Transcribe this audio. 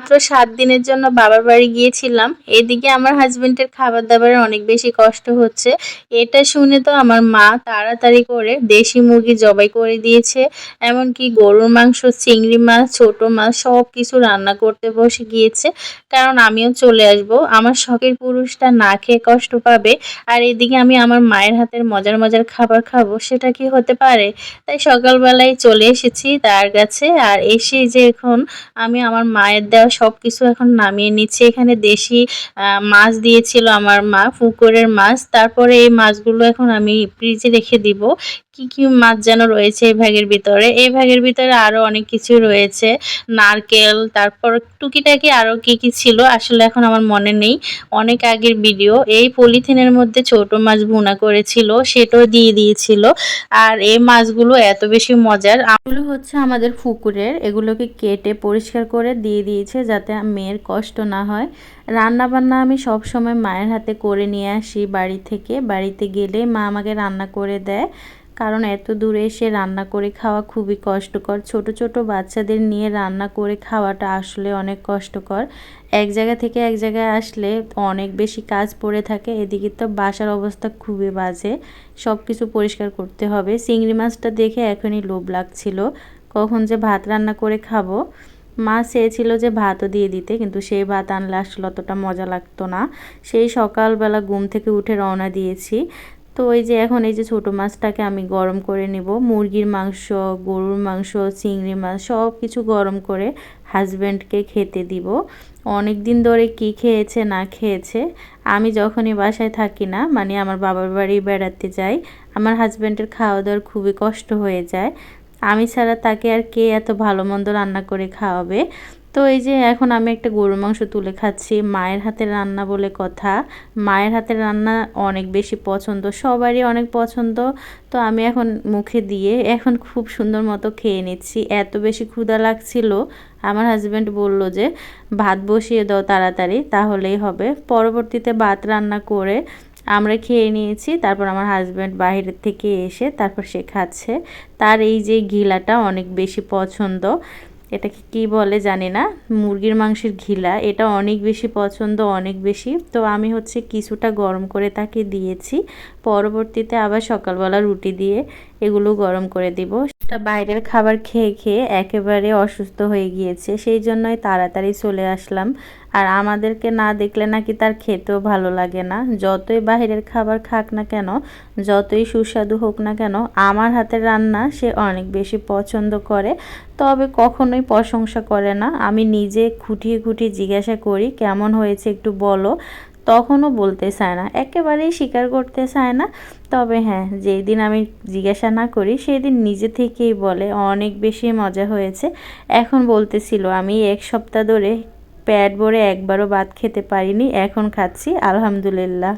মাত্র সাত দিনের জন্য বাবার বাড়ি গিয়েছিলাম। এদিকে আমার হাজবেন্ডের খাবার দাবারের অনেক বেশি কষ্ট হচ্ছে। এটা শুনে তো আমার মা তাড়াতাড়ি করে দেশি মুরগি জবাই করে দিয়েছে। এমনকি গরুর মাংস, চিংড়ি মাছ, ছোট মাছ সব কিছু রান্না করতে বসে গিয়েছে। কারণ আমিও চলে আসব। আমার শখের পুরুষটা না খেয়ে কষ্ট পাবে। আর এদিকে আমি আমার মায়ের হাতের মজার মজার খাবার খাব, সেটা কি হতে পারে? তাই সকালবেলায় চলে এসেছি তার কাছে। আর এসে যে এখন আমি আমার মায়ের দেওয়া সব কিছু এখন নামিয়ে নিচ্ছি। এখানে দেশি মাছ দিয়েছিল আমার মা, পুকুরের মাছ। তারপরে এই মাছগুলো এখন আমি ফ্রিজে রেখে দিব। কি কি মাছ যেন রয়েছে এই ভাগের ভিতরে। এই ভাগের ভিতরে আরও অনেক কিছু রয়েছে। নারকেল, তারপর টুকিটাকি আরও কি কি ছিল আসলে এখন আমার মনে নেই। অনেক আগের ভিডিও। এই পলিথিনের মধ্যে ছোট মাছ ভুনা করেছিল, সেটাও দিয়ে দিয়েছিল। আর এই মাছগুলো এত বেশি মজার। এগুলো হচ্ছে আমাদের পুকুরের। এগুলোকে কেটে পরিষ্কার করে দিয়ে দিয়েছে যাতে মেয়ের কষ্ট না হয়। রান্না বান্না আমি সব সময় মায়ের হাতে করে নিয়ে আসি বাড়ি থেকে। বাড়িতে গেলে মা আমাকে রান্না করে দেয়। কারণ এত দূরে এসে রান্না করে খাওয়া খুবই কষ্টকর। ছোট ছোট বাচ্চাদের নিয়ে রান্না করে খাওয়াটা আসলে অনেক কষ্টকর। এক জায়গা থেকে এক জায়গায় আসলে অনেক বেশি কাজ পড়ে থাকে। এদিকে তো বাসার অবস্থা খুবই বাজে। সব কিছু পরিষ্কার করতে হবে। চিংড়ি মাছটা দেখে এখনই লোভ লাগছিল। কখন যে ভাত রান্না করে খাব? মা চেয়েছিল যে ভাতও দিয়ে দিতে, কিন্তু সেই ভাত আনলে আসলে অতটা মজা লাগতো না। সেই সকালবেলা ঘুম থেকে উঠে রওনা দিয়েছি। তো ওই যে এখন এই যে ছোটো মাছটাকে আমি গরম করে নেব। মুরগির মাংস, গরুর মাংস, চিংড়ি মাছ সব কিছু গরম করে হাজব্যান্ডকে খেতে দিব। অনেক দিন ধরে কি খেয়েছে, না খেয়েছে, আমি যখনই বাসায় থাকি না মানে আমার বাবার বাড়ি বেড়াতে যাই, আমার হাজব্যান্ডের খাওয়া দাওয়ার খুবই কষ্ট হয়ে যায়। আমি ছাড়া তাকে আর কে এত ভালো মন্দ রান্না করে খাওয়াবে? তো এই যে এখন আমি একটা গরুর মাংস তুলে খাচ্ছি, মায়ের হাতের রান্না বলে কথা। মায়ের হাতের রান্না অনেক বেশি পছন্দ, সবারই অনেক পছন্দ। তো আমি এখন মুখে দিয়ে এখন খুব সুন্দর মতো খেয়ে নিচ্ছি। এত বেশি ক্ষুধা লাগছিল, আমার হাজব্যান্ড বলল যে, ভাত বসিয়ে দাও তাড়াতাড়ি, তাহলেই হবে। পরবর্তীতে ভাত রান্না করে আমরা খেয়ে নিয়েছি, তারপর আমার হাজব্যান্ড বাইরের থেকে এসে তারপর সে খাচ্ছে। তার এই যে ঘিলাটা অনেক বেশি পছন্দ। এটাকে কী বলে জানি না, মুরগির মাংসের ঘিলা, এটা অনেক বেশি পছন্দ, অনেক বেশি। তো আমি হচ্ছে কিছুটা গরম করে তাকে দিয়েছি। পরবর্তীতে আবার সকালবেলা রুটি দিয়ে এগুলো গরম করে দিব। সেটা বাইরের খাবার খেয়ে খেয়ে একেবারে অসুস্থ হয়ে গিয়েছে। সেই জন্যই তাড়াতাড়ি চলে আসলাম। আর আমাদেরকে না দেখলে নাকি তার খেতেও ভালো লাগে না। যতই বাহিরের খাবার খাক না কেন, যতই সুস্বাদু হোক না কেন, আমার হাতের রান্না সে অনেক বেশি পছন্দ করে। তবে কখনোই প্রশংসা করে না। আমি নিজে খুঁটিয়ে খুঁটিয়ে জিজ্ঞাসা করি, কেমন হয়েছে একটু বলো। তখনও বলতে চায় না। একেবারেই স্বীকার করতে চায় না। তবে হ্যাঁ যেই দিন আমি জিজ্ঞাসা না করি সেই দিন নিজে থেকেই বলে, অনেক বেশি মজা হয়েছে। এখন বলতেছিল, আমি এক সপ্তাহ ধরে প্যাট ভরে একবারও ভাত খেতে পারিনি, এখন খাচ্ছি, আলহামদুলিল্লাহ।